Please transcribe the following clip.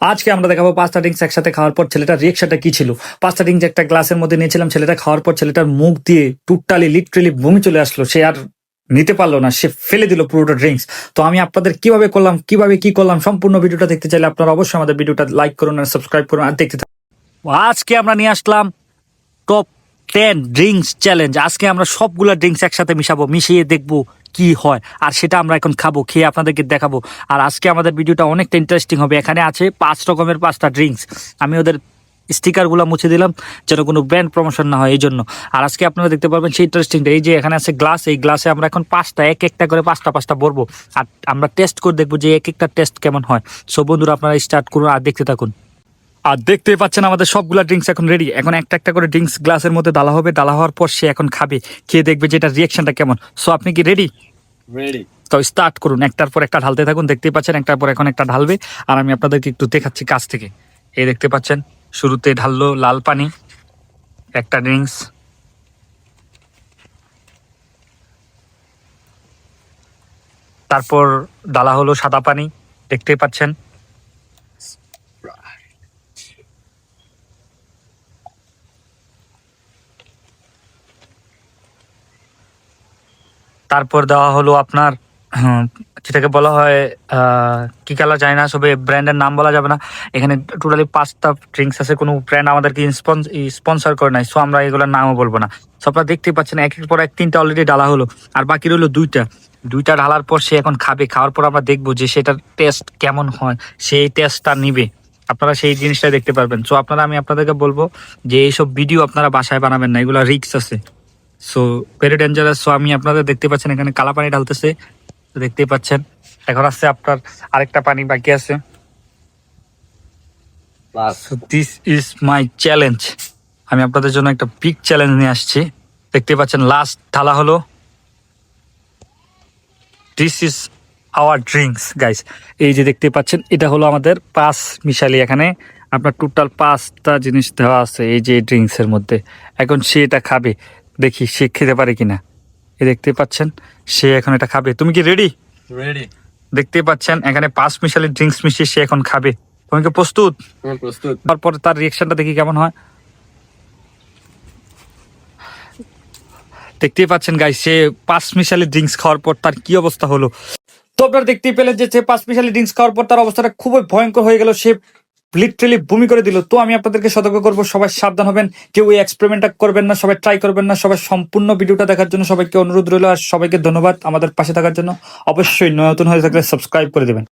আজকে আমরা দেখাবো পাঁচটা ড্রিঙ্কস একসাথে খাওয়ার পর ছেলেটার রিয়েকশনটা কি ছিল? পাঁচটা ড্রিঙ্কস একটা গ্লাসের মধ্যে নিয়েছিলাম, ছেলেটা খাওয়ার পর ছেলেটার মুখ দিয়ে টুকটালি লিটারেলি বমি চলে আসলো। সে আর নিতে পারল না, সে ফেলে দিল পুরোটা ড্রিঙ্কস তো আমি আপনাদের কীভাবে করলাম, কীভাবে কি করলাম, সম্পূর্ণ ভিডিওটা দেখতে চাইলে আপনারা অবশ্যই আমাদের ভিডিওটা লাইক করুন আর সাবস্ক্রাইব করুন আর দেখতে থাকুন। আজকে আমরা নিয়ে আসলাম টপ টেন ড্রিঙ্কস চ্যালেঞ্জ আজকে আমরা সবগুলা ড্রিঙ্কস একসাথে মিশাবো, মিশিয়ে দেখব কি হয়, আর সেটা আমরা এখন খাব, খেয়ে আপনাদেরকে দেখাবো। আর আজকে আমাদের ভিডিওটা অনেকটা ইন্টারেস্টিং হবে। এখানে আছে পাঁচ রকমের পাঁচটা ড্রিঙ্কস আমি ওদের স্টিকারগুলো মুছে দিলাম, যেন কোনো ব্র্যান্ড প্রমোশন না হয় এই জন্য আর আজকে আপনারা দেখতে পারবেন সেই ইন্টারেস্টিংটা এই যে এখানে আছে গ্লাস এই গ্লাসে আমরা এখন পাঁচটা, এক একটা করে পাঁচটা পাঁচটা ভরবো। আর আমরা টেস্ট করে দেখব যে এক একটা টেস্ট কেমন হয়। সো বন্ধুরা, আপনারা স্টার্ট করুন আর দেখতে থাকুন। আর দেখতেই পাচ্ছেন আমাদের সবগুলা ড্রিঙ্কস এখন রেডি এখন একটা একটা করে ড্রিঙ্কস গ্লাসের মধ্যে ডালা হবে। ডালা হওয়ার পর সে এখন খাবে। খেয়ে দেখবে যে এটার রিয়াকশনটা কেমন। সো আপনি কি রেডি রেডি তো স্টার্ট করুন। একটার পর একটা ঢালতে থাকুন। দেখতেই পাচ্ছেন একটার পর এখন একটা ঢালবে। আর আমি আপনাদেরকে একটু দেখাচ্ছি কাছ থেকে। এই দেখতে পাচ্ছেন শুরুতে ঢাললো লাল পানি একটা ড্রিঙ্কস তারপর ডালা হলো সাদা পানি। দেখতেই পাচ্ছেন তারপর দেওয়া হলো আপনার যেটাকে বলা হয় কি কালার যায় না, সবে ব্র্যান্ডের নাম বলা যাবে না। এখানে টোটালি পাঁচটা ড্রিঙ্কস আছে, কোনো ব্র্যান্ড আমাদেরকে স্পন্সর করে নাই সো আমরা এগুলোর নামও বলব না। সো আপনারা দেখতেই পাচ্ছেন, এক এক পর এক তিনটা অলরেডি ডালা হলো, আর বাকি রইল দুইটা। দুইটা ঢালার পর সে এখন খাবে, খাওয়ার পর আমরা দেখব যে সেটার টেস্ট কেমন হয়, সেই টেস্টটা নিবে। আপনারা সেই জিনিসটা দেখতে পারবেন। সো আপনারা, আমি আপনাদেরকে বলব যে এইসব ভিডিও আপনারা বাসায় বানাবেন না, এগুলো রিক্স আছে। সো ভেরি ডেঞ্জারাস সো আমি আপনাদের দেখতে পাচ্ছেন এখানে কালা পানি ঢালতেছে। তো দেখতেই পাচ্ছেন এখন আসছে আপনার আরেকটা পানি বাকি আছে। দিস ইজ মাই চ্যালেঞ্জ আমি আপনাদের জন্য একটা বিগ চ্যালেঞ্জ নিয়ে আসছি। দেখতে পাচ্ছেন লাস্ট থালা হলো। This is our drinks guys এই যে দেখতে পাচ্ছেন এটা হলো আমাদের পাঁচ মিশালি এখানে। আপনার টোটাল পাঁচটা জিনিস দেওয়া আছে এই যে ড্রিঙ্কসের মধ্যে। এখন সে এটা খাবে। দেখি সে খেতে পারে কিনা। এই দেখতে পাচ্ছেন সে এখন এটা খাবে। তুমি কি রেডি Ready. দেখতেই পাচ্ছেন এখানে পাঁচ মিশালি ড্রিঙ্কস মিশিয়ে সে এখন খাবে। তুমি কি প্রস্তুত? প্রস্তুত। তারপর তার রিয়েকশনটা দেখি কেমন হয়। দেখতেই পাচ্ছেন গাই সে পাঁচ মিশালি ড্রিঙ্কস খাওয়ার পর তার কি অবস্থা হলো। তো আপনারা দেখতেই পেলেন যে সে পাঁচ মিশালি ড্রিঙ্কস খাওয়ার পর তার অবস্থাটা খুবই ভয়ঙ্কর হয়ে গেল। সে লিটারেলি বমি করে দিল। তো আমি আপনাদেরকে সতর্ক করব, সবাই সাবধান হবেন। কেউ এই এক্সপেরিমেন্টটা করবেন না, সবাই ট্রাই করবেন না, সবাই সম্পূর্ণ ভিডিওটা দেখার জন্য সবাইকে অনুরোধ রইল। আর সবাইকে ধন্যবাদ আমাদের পাশে থাকার জন্য। অবশ্যই নতুন হয়ে থাকলে সাবস্ক্রাইব করে দেবেন।